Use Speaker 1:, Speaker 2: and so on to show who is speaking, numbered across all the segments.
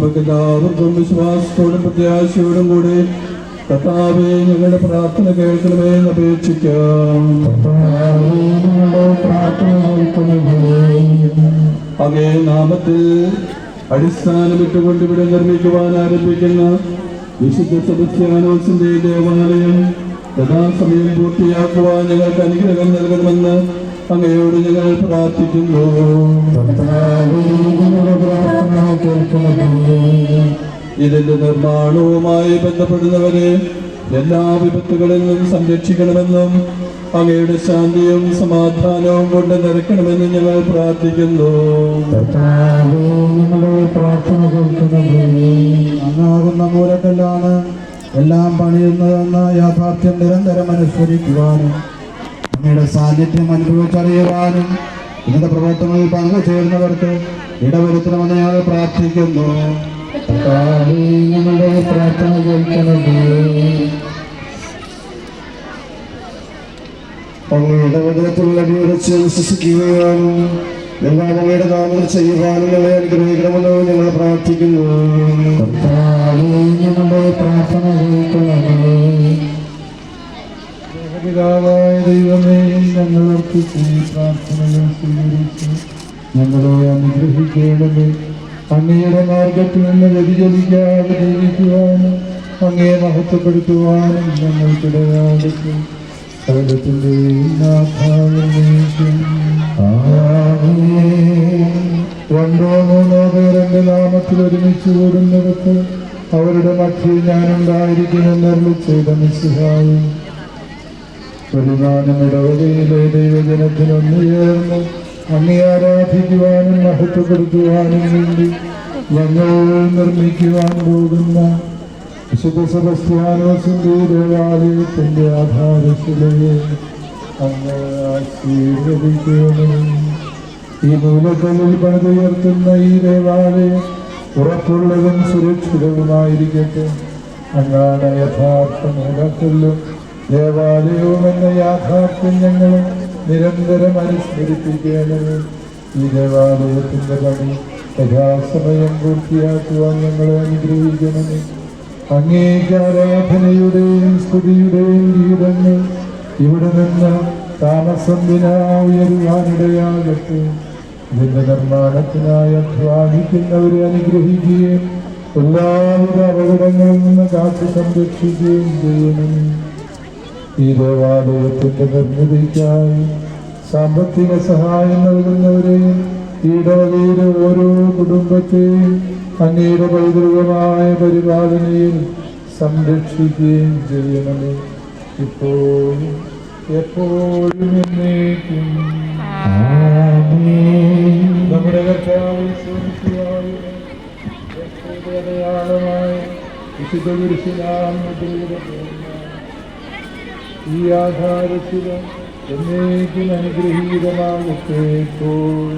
Speaker 1: നമുക്കെല്ലാവർക്കും വിശ്വാസത്തോടും പ്രത്യാശയോടും കൂടി കർത്താവെ ഞങ്ങളുടെ പ്രാർത്ഥന കേൾക്കണമേ എന്ന് അപേക്ഷിക്കാം. അങ്ങേ നാമത്തിൽ അടിസ്ഥാനമിട്ടുകൊണ്ട് ഇവിടെ നിർമ്മിക്കുവാൻ ആരംഭിക്കുന്ന വിശുദ്ധ സദസ്യാനോസിന്റെ ദേവാലയം യഥാസമയം പൂർത്തിയാക്കുവാൻ ഞങ്ങൾക്ക് അനുഗ്രഹം നൽകണമെന്ന് അങ്ങയോട് ഞങ്ങൾ പ്രാർത്ഥിക്കുന്നു. ഇതിന്റെ നിർമ്മാണവുമായി ബന്ധപ്പെടുന്നവരെ എല്ലാ വിപത്തുകളിൽ നിന്നും സംരക്ഷിക്കണമെന്നും അങ്ങയുടെ ശാന്തിയും സമാധാനവും കൊണ്ട് നിറയ്ക്കണമെന്ന് ഞങ്ങൾ പ്രാർത്ഥിക്കുന്നു.
Speaker 2: അങ്ങാകുന്ന മൂലക്കല്ലാണ് എല്ലാം പണിയുന്നതെന്ന യാഥാർത്ഥ്യം നിരന്തരം അനുസ്മരിക്കുവാനും അങ്ങയുടെ സാന്നിധ്യം അനുഭവിച്ചറിയുവാനും ഇന്നത്തെ പ്രവർത്തനങ്ങളിൽ പങ്കുചേരുന്നവർക്ക് ഇടവരുത്തണമെന്ന് ഞങ്ങൾ പ്രാർത്ഥിക്കുന്നു. ഞങ്ങളുടെ പ്രാർത്ഥന കേൾക്കണമേ. അങ്ങയുടെ വചനത്തിലുള്ള വിവരിച്ച് വിശ്വസിക്കുകയാനും എല്ലാം അങ്ങയുടെ നാമങ്ങൾ ചെയ്യുവാനും ഞങ്ങളെ അനുഗ്രഹിക്കണമെന്ന് ഞങ്ങൾ പ്രാർത്ഥിക്കുന്നു. ഞങ്ങളുടെ പ്രാർത്ഥന പിതാവായ ദൈവമേ ഞങ്ങൾ അർപ്പിച്ച് പ്രാർത്ഥനകൾ സ്വീകരിച്ച് ഞങ്ങളെ അനുഗ്രഹിക്കേണ്ടത് അങ്ങയുടെ മാർഗത്തിൽ നിന്ന് വ്യതിചലിക്കാതെ ജീവിക്കുവാനും അങ്ങയെ മഹത്വപ്പെടുത്തുവാനും ഞങ്ങൾക്കിടയാകട്ടെ സകലത്തിന്റെ രണ്ടോ മൂന്നോ പേർ നാമത്തിൽ ഒരുമിച്ച് കൂടുന്നിടത്ത് അവരുടെ മധ്യയിൽ ഞാനുണ്ടായിരിക്കുമെന്ന് അരുളി ചെയ്ത മിസ്സിഹായും പ്രതിമാനം ഇടവകയിലെ ദൈവജനത്തിൽ ചേർന്ന് അങ്ങേ ആരാധിക്കുവാനും മഹത്വപ്പെടുത്തുവാനും വേണ്ടി ഞങ്ങൾ നിർമ്മിക്കുവാൻ പോകുന്ന വിശുദ്ധ സെബസ്ത്യാനോസിന്റെ ദേവാലയത്തിന്റെ ആധാരശിലയെ അങ്ങ് ഈ മൂലക്കല്ലിൽ പണിതുയർത്തുന്ന ഈ ദേവാലയം ഉറപ്പുള്ളതും സുരക്ഷിതവുമായിരിക്കട്ടെ. അങ്ങാണ് യഥാർത്ഥ മൂലക്കല്ലും ദേവാലയവും എന്ന യാഥാർത്ഥ്യം ഞങ്ങൾ നിരന്തരം അനുസ്മരിപ്പിക്കേണ്ടത് ഈ ദേവാലയത്തിന്റെ പണി യഥാസമയം പൂർത്തിയാക്കുവാൻ ഞങ്ങളെ അനുഗ്രഹിക്കണമേ. അങ്ങേക്ക് ആരാധനയുടെയും സ്തുതിയുടെയും ഗീതങ്ങൾ ഇവിടെ നിന്ന് താമസം വിനാ ഉയരുവാനിടയാകട്ടെ. ഇതിന്റെ നിർമ്മാണത്തിനായി അധ്വാനിക്കുന്നവരെ അനുഗ്രഹിക്കുകയും എല്ലാവിധ അപകടങ്ങളിൽ നിന്ന് കാത്തു സംരക്ഷിക്കുകയും ചെയ്യണം ഈ ദേവാലയത്തിന്റെ നിർമ്മിതിക്കായി സാമ്പത്തിക സഹായം നൽകുന്നവരെയും ഈ ഇടവകയിലെ ഓരോ കുടുംബത്തെയും അങ്ങയുടെ പൈതൃകമായ പരിപാലനയിൽ സംരക്ഷിക്കുകയും ചെയ്യണമേ. ഇപ്പോഴും എപ്പോഴും എന്നേക്കും. നമ്മുടെ കർത്താവ് സ്വർഗത്തിലായ രക്ഷയുടെ അടയാളമായ വിശുദ്ധ മുദ്രയിടപ്പെടുന്ന ഈ ആധാരത്തിൽ എന്നേക്കും അനുഗ്രഹീതമാകട്ടെ ഇപ്പോൾ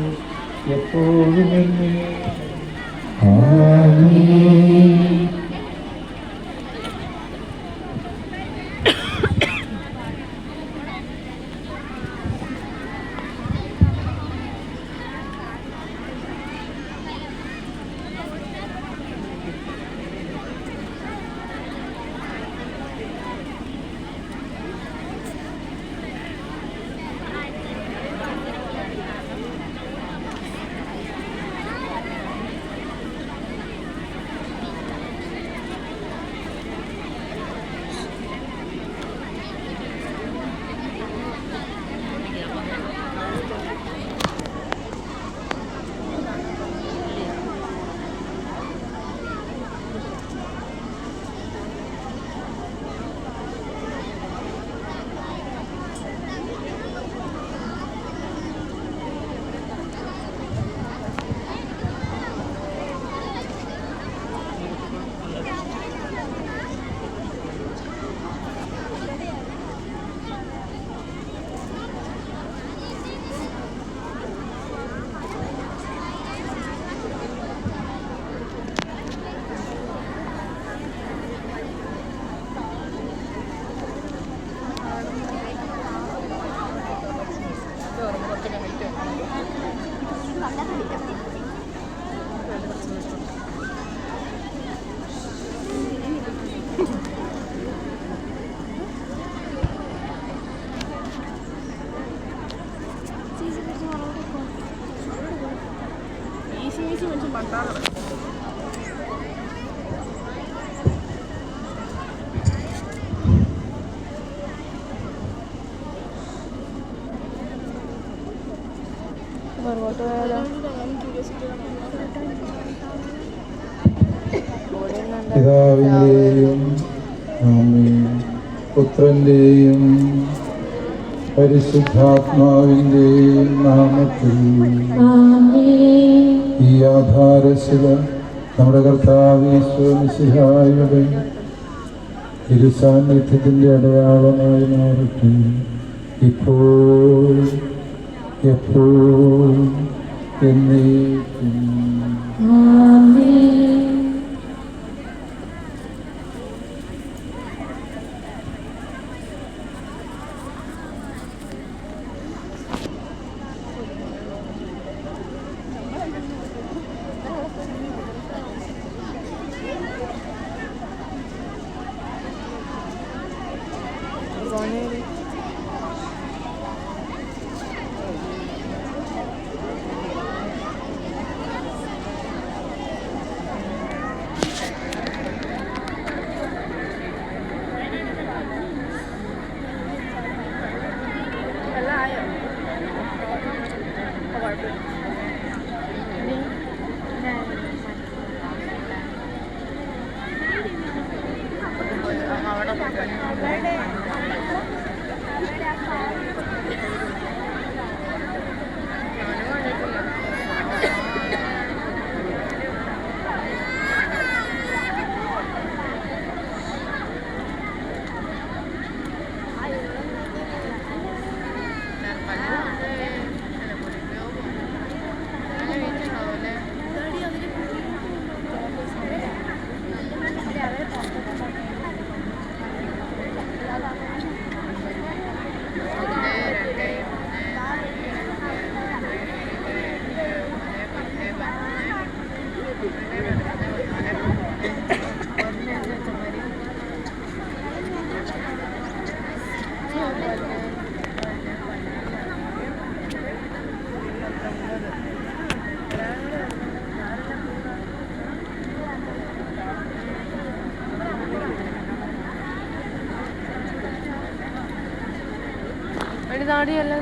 Speaker 2: എപ്പോഴും എന്നേ.
Speaker 3: 이승
Speaker 2: 이승은 좀 많다. ഓടുന്നുണ്ട് പിതാവിന്റെയും പുത്രന്റെയും പരിശുദ്ധാത്മാവിന്റെയും നാമത്തിൽ ഈ ആധാരശില നമ്മുടെ കർത്താവീശ്വരസിഹായുടെ തിരുസാന്നിധ്യത്തിന്റെ അടയാളമായി മാറട്ടെ. ഇപ്പോൾ എപ്പോഴും എന്നേക്കും
Speaker 3: പോണേടി നാടിയല്ലേ